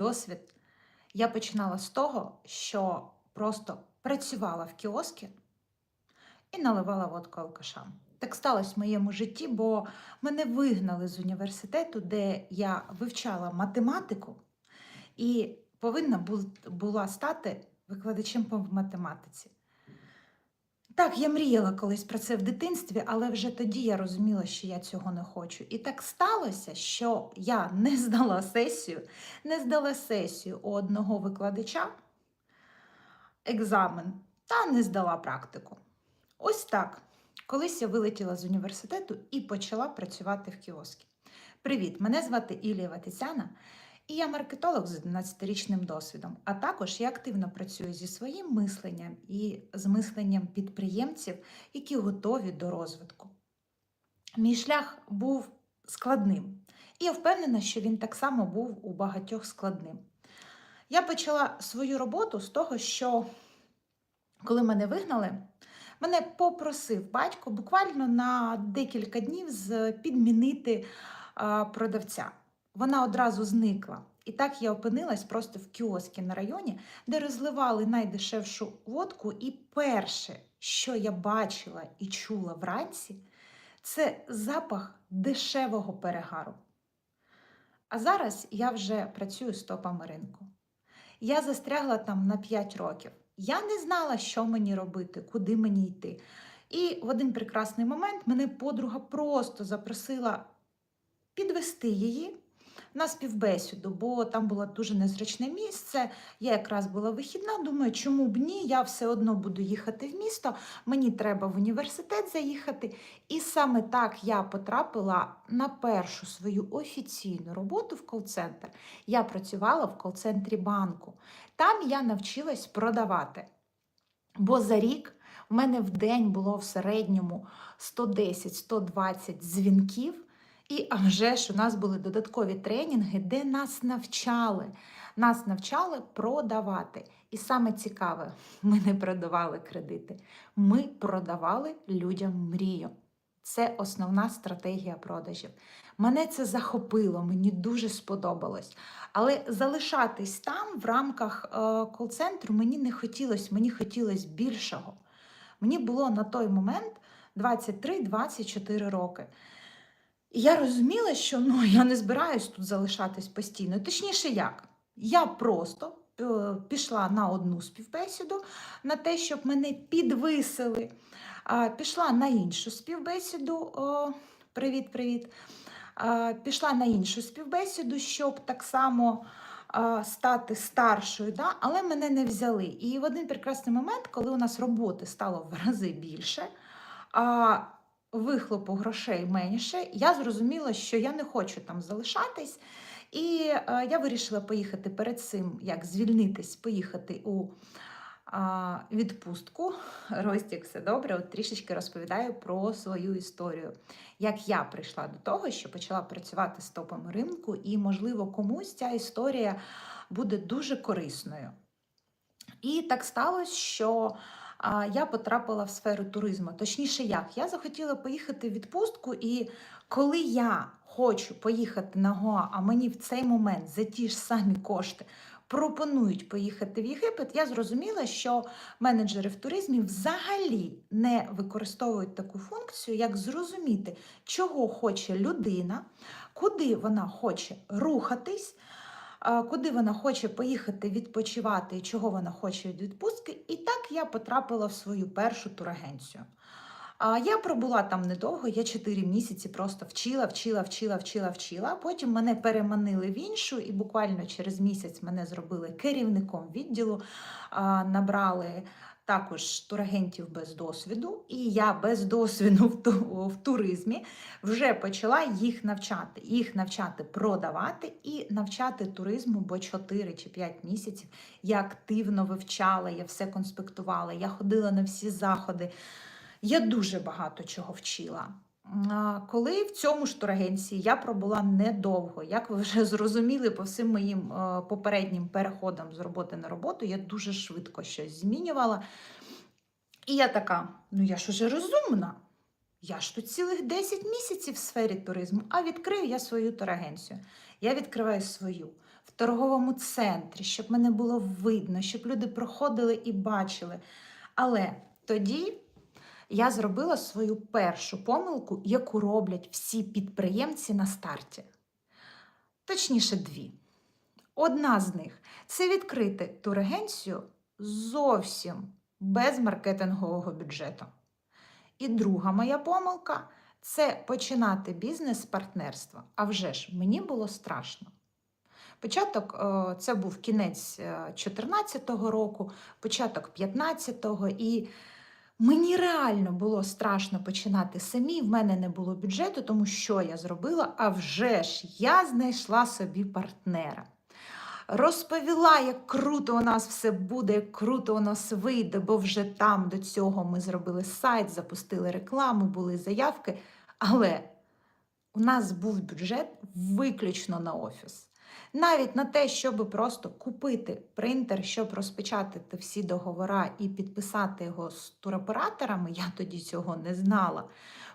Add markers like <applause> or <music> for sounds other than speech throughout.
досвід. Я починала з того, що просто працювала в кіоскі і наливала водку алкашам. Так сталося в моєму житті, бо мене вигнали з університету, де я вивчала математику і повинна була стати викладачем по математиці. Так, я мріяла колись про це в дитинстві, але вже тоді я розуміла, що я цього не хочу. І так сталося, що я не здала сесію, не здала сесію у одного викладача, екзамен, та не здала практику. Ось так. Колись я вилетіла з університету і почала працювати в кіоскі. Привіт! Мене звати Ілієва Тетяна, і я маркетолог з 11-річним досвідом. А також я активно працюю зі своїм мисленням і з мисленням підприємців, які готові до розвитку. Мій шлях був складним, і я впевнена, що він так само був у багатьох складним. Я почала свою роботу з того, що коли мене вигнали, мене попросив батько буквально на декілька днів підмінити продавця. Вона одразу зникла. І так я опинилась просто в кіоскі на районі, де розливали найдешевшу водку. І перше, що я бачила і чула вранці, це запах дешевого перегару. А зараз я вже працюю з топами ринку. Я застрягла там на 5 років. Я не знала, що мені робити, куди мені йти. І в один прекрасний момент мене подруга просто запросила підвести її на співбесіду, бо там було дуже незручне місце. Я якраз була вихідна, думаю, чому б ні, я все одно буду їхати в місто, мені треба в університет заїхати. І саме так я потрапила на першу свою офіційну роботу в кол-центр. Я працювала в кол-центрі банку. Там я навчилась продавати. Бо за рік у мене в день було в середньому 110-120 дзвінків. І а вже ж у нас були додаткові тренінги, де нас навчали. Нас навчали продавати. І саме цікаве, <laughs> ми не продавали кредити, ми продавали людям мрію. Це основна стратегія продажів. Мене це захопило, мені дуже сподобалось. Але залишатись там в рамках е, кол-центру мені не хотілося, мені хотілося більшого. Мені було на той момент 23-24 роки. І я розуміла, що ну, <laughs> я не збираюсь тут залишатись постійно. Точніше, як? Я просто е, пішла на одну співбесіду, на те, щоб мене підвисили. Пішла на іншу співбесіду. Привіт, привіт. Пішла на іншу співбесіду, щоб так само стати старшою, да? але мене не взяли. І в один прекрасний момент, коли у нас роботи стало в рази більше, вихлопу грошей менше, я зрозуміла, що я не хочу там залишатись. І е, я вирішила поїхати перед цим, як звільнитись, поїхати у відпустку. <laughs> Ростік, все добре, от трішечки розповідаю про свою історію. Як я прийшла до того, що почала працювати з топами ринку, і, можливо, комусь ця історія буде дуже корисною. І так сталося, що я потрапила в сферу туризму. Точніше, як я захотіла поїхати в відпустку, і коли я хочу поїхати на Гоа, а мені в цей момент за ті ж самі кошти пропонують поїхати в Єгипет, я зрозуміла, що менеджери в туризмі взагалі не використовують таку функцію, як зрозуміти, чого хоче людина, куди вона хоче рухатись. Куди вона хоче поїхати відпочивати і чого вона хоче від відпустки. І так я потрапила в свою першу турагенцію. Я пробула там недовго, я 4 місяці просто вчила, вчила, вчила, вчила, вчила. Потім мене переманили в іншу, і буквально через місяць мене зробили керівником відділу, набрали також турагентів без досвіду. І я без досвіду <laughs> в, ту- в туризмі вже почала їх навчати. Їх навчати продавати і навчати туризму, бо 4 чи 5 місяців я активно вивчала, я все конспектувала, я ходила на всі заходи. Я дуже багато чого вчила. Коли в цьому ж турагенції я пробула недовго, як ви вже <laughs> зрозуміли по всім моїм е, попереднім переходам з роботи на роботу, я дуже швидко щось змінювала. І я така: ну я ж уже розумна. Я ж тут цілих 10 місяців в сфері туризму, а відкрию я свою турагенцію. Я відкриваю свою. в торговому центрі, щоб мене було видно, щоб люди проходили і бачили. Але тоді я зробила свою першу помилку, яку роблять всі підприємці на старті. Точніше, дві. Одна з них це відкрити турагенцію зовсім без маркетингового бюджету. І друга моя помилка це починати бізнес з партнерства. А вже ж мені було страшно. Початок е, це був кінець 2014 року, початок 15-го, і мені реально було страшно починати самі. В мене не було бюджету, тому що я зробила? А вже ж я знайшла собі партнера. Розповіла, як круто у нас все буде, як круто у нас вийде, бо вже там до цього ми зробили сайт, запустили рекламу, були заявки. Але у нас був бюджет виключно на офіс. Навіть на те, щоб просто купити принтер, щоб розпечатати всі договори і підписати його з туроператорами, я тоді цього не знала.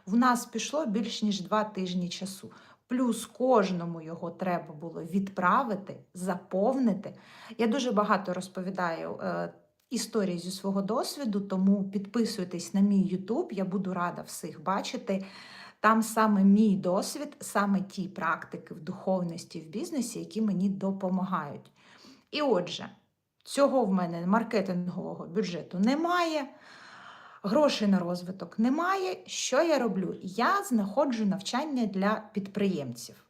В нас пішло більш ніж два тижні часу. Плюс кожному його треба було відправити, заповнити. Я дуже багато розповідаю е, історій зі свого досвіду, тому підписуйтесь на мій YouTube, я буду рада всіх бачити. Там саме мій досвід, саме ті практики в духовності в бізнесі, які мені допомагають. І отже, цього в мене маркетингового бюджету немає, грошей на розвиток немає. Що я роблю? Я знаходжу навчання для підприємців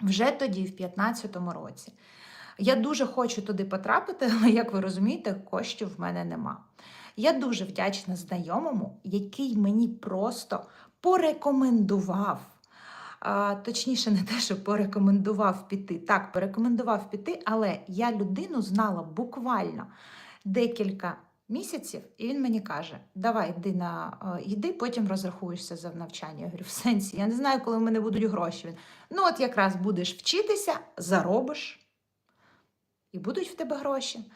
вже тоді, в 2015 році. Я дуже хочу туди потрапити, <laughs> але, як ви розумієте, коштів в мене нема. Я дуже вдячна знайомому, який мені просто порекомендував. А, Точніше, не те, що порекомендував піти. Так, порекомендував піти, але я людину знала буквально декілька місяців, і він мені каже: Давай, йди на е, йди, потім розрахуєшся за навчання. Я говорю, в сенсі, я не знаю, коли в мене будуть гроші. Він, ну, от якраз будеш вчитися, заробиш, і будуть в тебе гроші.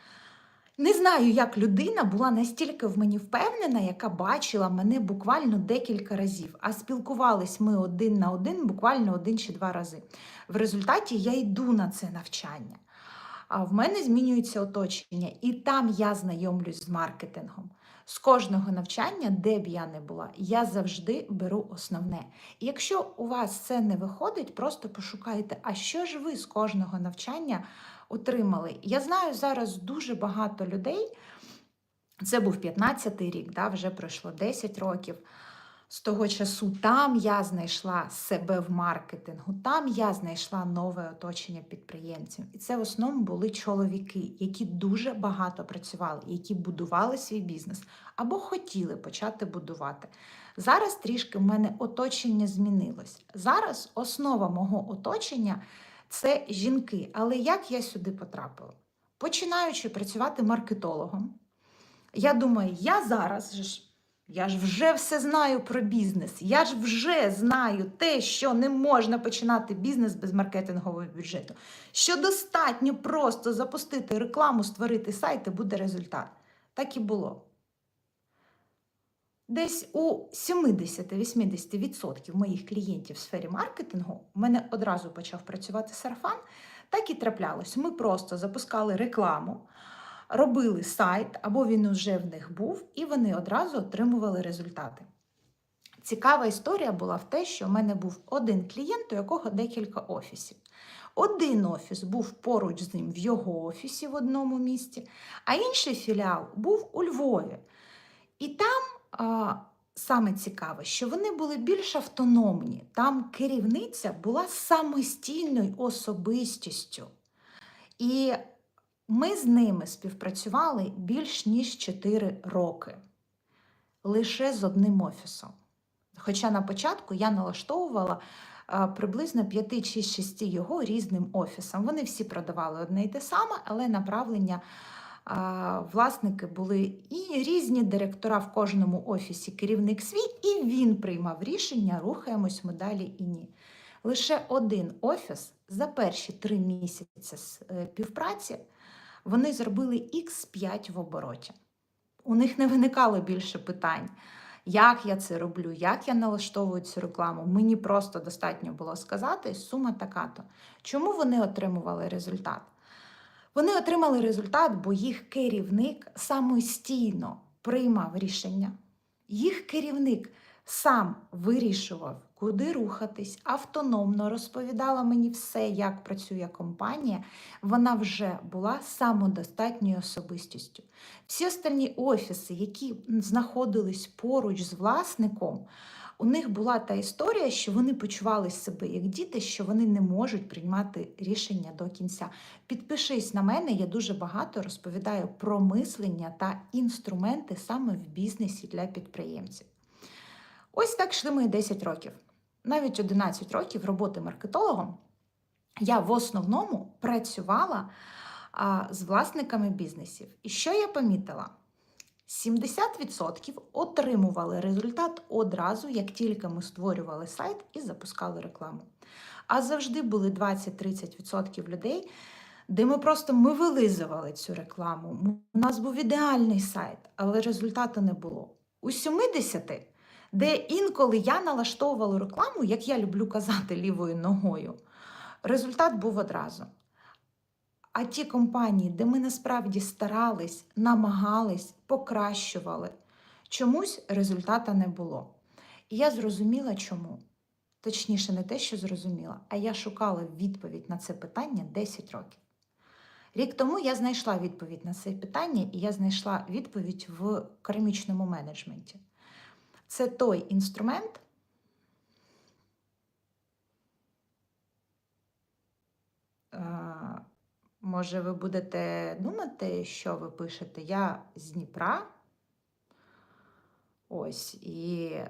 Не знаю, як людина була настільки в мені впевнена, яка бачила мене буквально декілька разів, а спілкувались ми один на один, буквально один чи два рази. В результаті я йду на це навчання. А в мене змінюється оточення, і там я знайомлюсь з маркетингом. З кожного навчання, де б я не була, я завжди беру основне. І якщо у вас це не виходить, просто пошукайте, а що ж ви з кожного навчання отримали. Я знаю зараз дуже багато людей. Це був 15-й рік, да, вже пройшло 10 років. З того часу там я знайшла себе в маркетингу, там я знайшла нове оточення підприємців. І це в основному були чоловіки, які дуже багато працювали, які будували свій бізнес або хотіли почати будувати. Зараз трішки в мене оточення змінилось. Зараз основа мого оточення це жінки. Але як я сюди потрапила? Починаючи працювати маркетологом, я думаю, я зараз ж. Я ж вже все знаю про бізнес. Я ж вже знаю те, що не можна починати бізнес без маркетингового бюджету. Що достатньо просто запустити рекламу, створити сайт і буде результат. Так і було. Десь у 70-80% моїх клієнтів в сфері маркетингу у мене одразу почав працювати сарафан. Так і траплялось. Ми просто запускали рекламу робили сайт, або він уже в них був, і вони одразу отримували результати. Цікава історія була в те, що в мене був один клієнт, у якого декілька офісів. Один офіс був поруч з ним в його офісі в одному місті, а інший філіал був у Львові. І там саме цікаве, що вони були більш автономні. Там керівниця була самостійною особистістю. І ми з ними співпрацювали більш ніж 4 роки, лише з одним офісом. Хоча на початку я налаштовувала приблизно 5 чи 6 його різним офісам. Вони всі продавали одне й те саме, але направлення власники були і різні директора в кожному офісі, керівник свій, і він приймав рішення, рухаємось ми далі і ні. Лише один офіс за перші три місяці співпраці вони зробили Х5 в обороті. У них не виникало більше питань. як я це роблю, як я налаштовую цю рекламу. Мені просто достатньо було сказати сума така-то. Чому вони отримували результат? Вони отримали результат, бо їх керівник самостійно приймав рішення. Їх керівник сам вирішував, куди рухатись, автономно розповідала мені все, як працює компанія. Вона вже була самодостатньою особистістю. Всі остальні офіси, які знаходились поруч з власником, у них була та історія, що вони почували себе як діти, що вони не можуть приймати рішення до кінця. Підпишись на мене, я дуже багато розповідаю про мислення та інструменти саме в бізнесі для підприємців. Ось так йшли мої 10 років. Навіть 11 років роботи маркетологом я в основному працювала а, з власниками бізнесів. І що я помітила? 70% отримували результат одразу, як тільки ми створювали сайт і запускали рекламу. А завжди були 20-30% людей, де ми просто ми вилизували цю рекламу. У нас був ідеальний сайт, але результату не було. У 70, де інколи я налаштовувала рекламу, як я люблю казати лівою ногою, результат був одразу. А ті компанії, де ми насправді старались, намагались, покращували, чомусь результата не було. І я зрозуміла, чому. Точніше, не те, що зрозуміла, а я шукала відповідь на це питання 10 років. Рік тому я знайшла відповідь на це питання, і я знайшла відповідь в кармічному менеджменті. Це той інструмент, е, Може, ви будете думати, що ви пишете? Я з Дніпра. Ось, і е,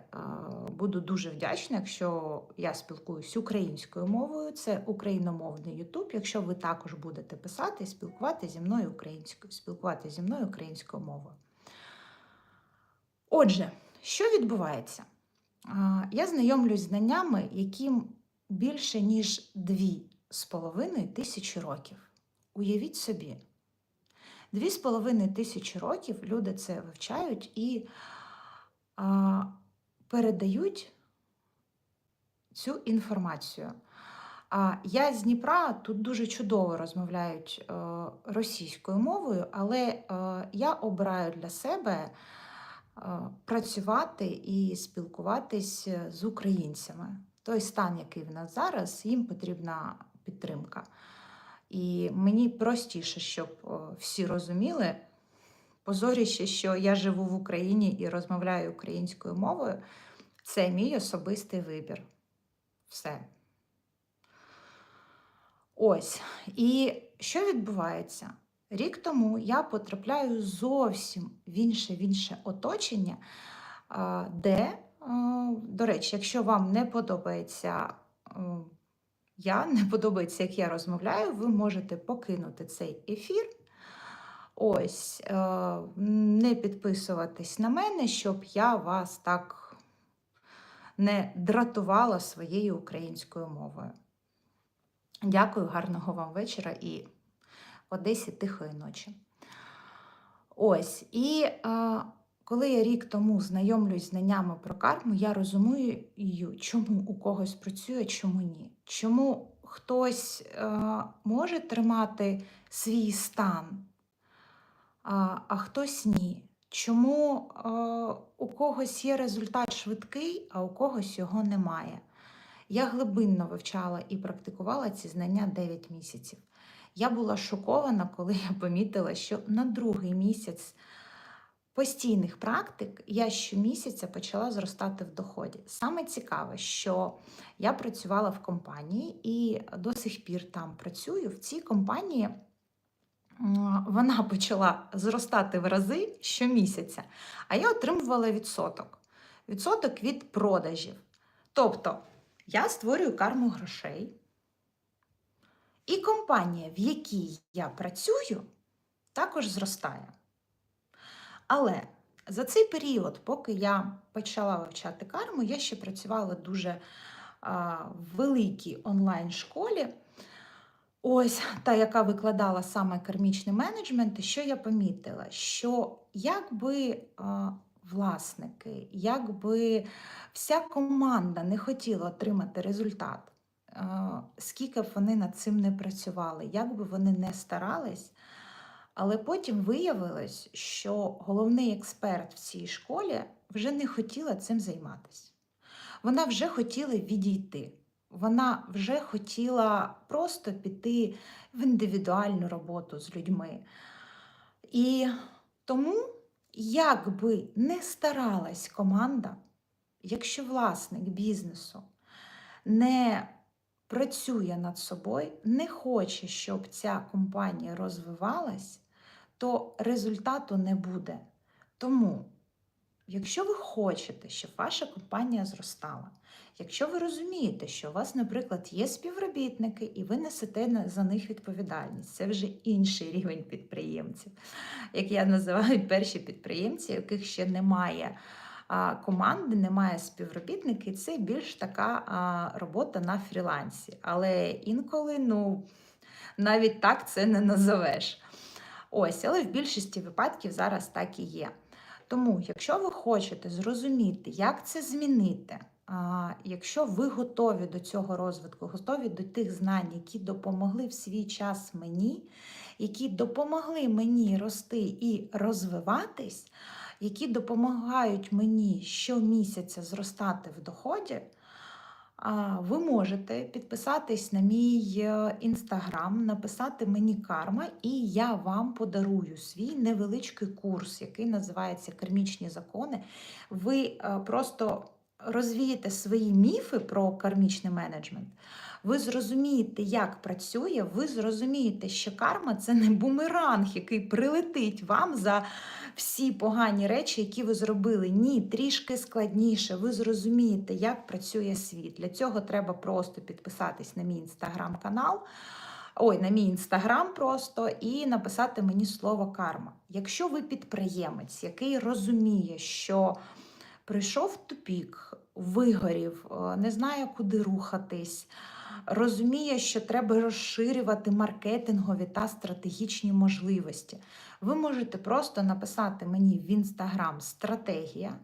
буду дуже вдячна, якщо я спілкуюсь українською мовою. Це україномовний Ютуб. Якщо ви також будете писати і спілкувати зі мною українською, спілкувати зі мною українською мовою. Отже, що відбувається? Е, я знайомлюсь знаннями, яким більше, ніж дві з половиною тисячі років. Уявіть собі, дві з половиною тисячі років люди це вивчають і а, передають цю інформацію. А я з Дніпра тут дуже чудово розмовляють е, російською мовою, але е, я обираю для себе е, працювати і спілкуватись з українцями. Той стан, який в нас зараз, їм потрібна підтримка. І мені простіше, щоб всі розуміли, позоріще, що я живу в Україні і розмовляю українською мовою, це мій особистий вибір. Все. Ось. І що відбувається? Рік тому я потрапляю зовсім в інше в інше оточення, де, до речі, якщо вам не подобається я не подобається, як я розмовляю, ви можете покинути цей ефір. Ось, е, не підписуватись на мене, щоб я вас так не дратувала своєю українською мовою. Дякую, гарного вам вечора і в Одесі тихої ночі. Ось, і е, коли я рік тому знайомлюсь знаннями про карму, я розумію, чому у когось працює, чому ні. Чому хтось е, може тримати свій стан, а, а хтось ні. Чому е, у когось є результат швидкий, а у когось його немає. Я глибинно вивчала і практикувала ці знання 9 місяців. Я була шокована, коли я помітила, що на другий місяць постійних практик я щомісяця почала зростати в доході. Саме цікаве, що я працювала в компанії і до сих пір там працюю. В цій компанії вона почала зростати в рази щомісяця, а я отримувала відсоток. Відсоток від продажів. Тобто я створюю карму грошей. І компанія, в якій я працюю, також зростає. Але за цей період, поки я почала вивчати карму, я ще працювала дуже а, в великій онлайн-школі. Ось та, яка викладала саме кармічний менеджмент, і що я помітила, що якби а, власники, як би вся команда не хотіла отримати результат, скільки б вони над цим не працювали, як би вони не старались, але потім виявилось, що головний експерт в цій школі вже не хотіла цим займатися. Вона вже хотіла відійти. Вона вже хотіла просто піти в індивідуальну роботу з людьми. І тому, як би не старалась команда, якщо власник бізнесу не працює над собою, не хоче, щоб ця компанія розвивалась, то результату не буде. Тому, якщо ви хочете, щоб ваша компанія зростала, якщо ви розумієте, що у вас, наприклад, є співробітники, і ви несете за них відповідальність, це вже інший рівень підприємців, як я називаю перші підприємці, яких ще немає команди, немає співробітників, це більш така робота на фрілансі. Але інколи, ну, навіть так це не назовеш. Ось, але в більшості випадків зараз так і є. Тому, якщо ви хочете зрозуміти, як це змінити, якщо ви готові до цього розвитку, готові до тих знань, які допомогли в свій час мені, які допомогли мені рости і розвиватись, які допомагають мені щомісяця зростати в доході, ви можете підписатись на мій е, інстаграм, написати мені карма, і я вам подарую свій невеличкий курс, який називається Кармічні закони. Ви е, просто розвієте свої міфи про кармічний менеджмент. Ви зрозумієте, як працює, ви зрозумієте, що карма це не бумеранг, який прилетить вам за всі погані речі, які ви зробили. Ні, трішки складніше. Ви зрозумієте, як працює світ. Для цього треба просто підписатись на мій інстаграм-канал. Ой, на мій інстаграм просто і написати мені слово карма. Якщо ви підприємець, який розуміє, що прийшов тупік, вигорів, е, не знає, куди рухатись, розуміє, що треба розширювати маркетингові та стратегічні можливості. Ви можете просто написати мені в інстаграм стратегія.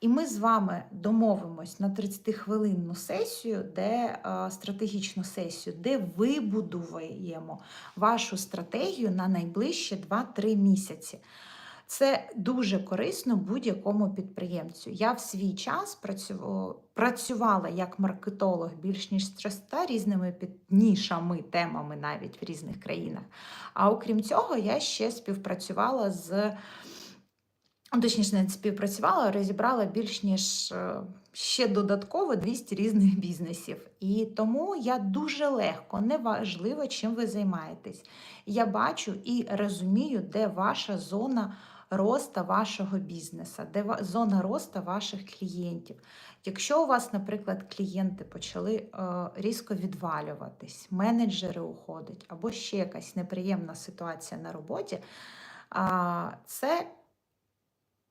І ми з вами домовимось на 30-хвилинну сесію, де е, стратегічну сесію, де вибудуємо вашу стратегію на найближчі 2-3 місяці. Це дуже корисно будь-якому підприємцю. Я в свій час працю- працювала як маркетолог більш ніж з 300 різними під- нішами, темами навіть в різних країнах. А окрім цього, я ще співпрацювала з. ну, Точніше, не співпрацювала, розібрала більш ніж е, ще додатково 200 різних бізнесів. І тому я дуже легко, неважливо, чим ви займаєтесь. Я бачу і розумію, де ваша зона роста вашого бізнесу, де зона роста ваших клієнтів. Якщо у вас, наприклад, клієнти почали е, різко відвалюватись, менеджери уходять, або ще якась неприємна ситуація на роботі, це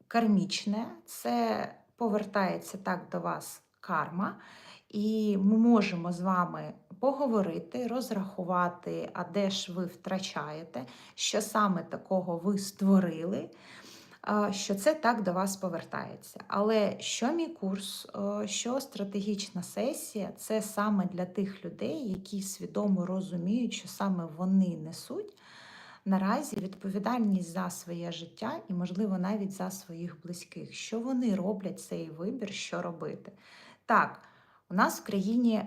кармічне, це повертається так до вас карма, і ми можемо з вами поговорити, розрахувати, а де ж ви втрачаєте, що саме такого ви створили, що це так до вас повертається. Але що мій курс, що стратегічна сесія, це саме для тих людей, які свідомо розуміють, що саме вони несуть наразі відповідальність за своє життя і, можливо, навіть за своїх близьких, що вони роблять цей вибір, що робити. Так, у нас в країні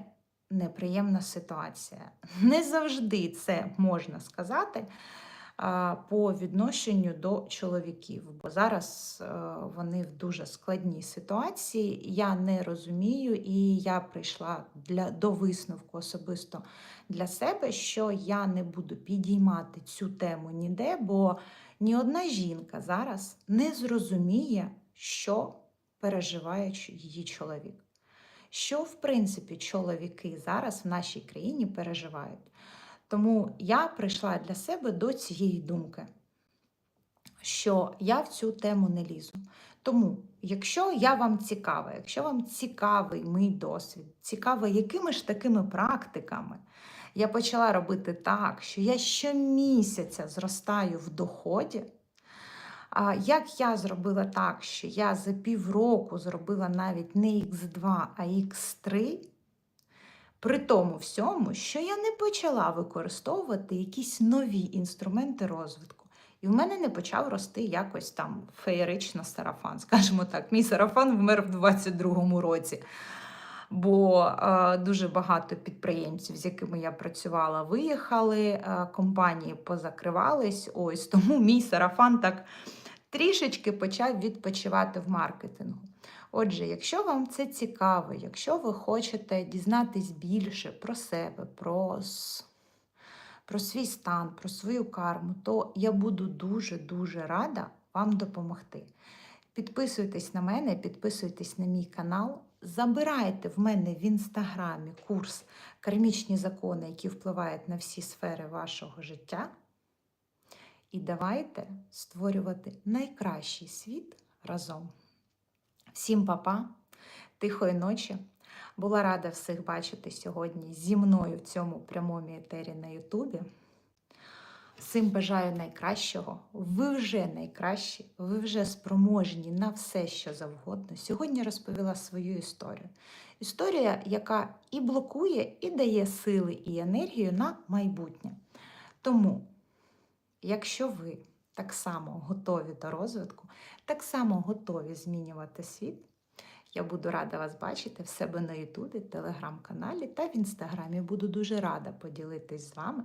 неприємна ситуація. <laughs> Не завжди це можна сказати по відношенню до чоловіків, бо зараз е, вони в дуже складній ситуації. Я не розумію, і я прийшла для, до висновку особисто для себе, що я не буду підіймати цю тему ніде, бо ні одна жінка зараз не зрозуміє, що переживає її чоловік. Що, в принципі, чоловіки зараз в нашій країні переживають. Тому я прийшла для себе до цієї думки, що я в цю тему не лізу. Тому, якщо я вам цікава, якщо вам цікавий мій досвід, цікаво, якими ж такими практиками я почала робити так, що я щомісяця зростаю в доході, як я зробила так, що я за півроку зробила навіть не Х2, а Х3, при тому всьому, що я не почала використовувати якісь нові інструменти розвитку. І в мене не почав рости якось там феєрично сарафан. <laughs> Скажімо так, мій сарафан вмер в 22-му році. Бо е, дуже багато підприємців, з якими я працювала, виїхали, е, компанії позакривались. Ось тому мій сарафан так трішечки почав відпочивати в маркетингу. Отже, якщо вам це цікаво, якщо ви хочете дізнатись більше про себе, про, про свій стан, про свою карму, то я буду дуже-дуже рада вам допомогти. Підписуйтесь на мене, підписуйтесь на мій канал. Забирайте в мене в інстаграмі курс Кармічні закони, які впливають на всі сфери вашого життя. І давайте створювати найкращий світ разом. Всім па-па, тихої ночі. Була рада всіх бачити сьогодні зі мною в цьому прямому етері на Ютубі. Всім бажаю найкращого. Ви вже найкращі, ви вже спроможні на все, що завгодно. Сьогодні розповіла свою історію. Історія, яка і блокує, і дає сили і енергію на майбутнє. Тому, якщо ви так само готові до розвитку, так само готові змінювати світ, я буду рада вас бачити в себе на Ютубі, телеграм-каналі та в інстаграмі. Буду дуже рада поділитись з вами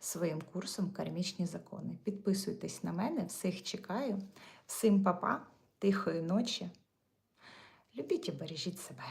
своїм курсом Кармічні закони. Підписуйтесь на мене, всіх чекаю. Всім па-па, тихої ночі. Любіть і бережіть себе.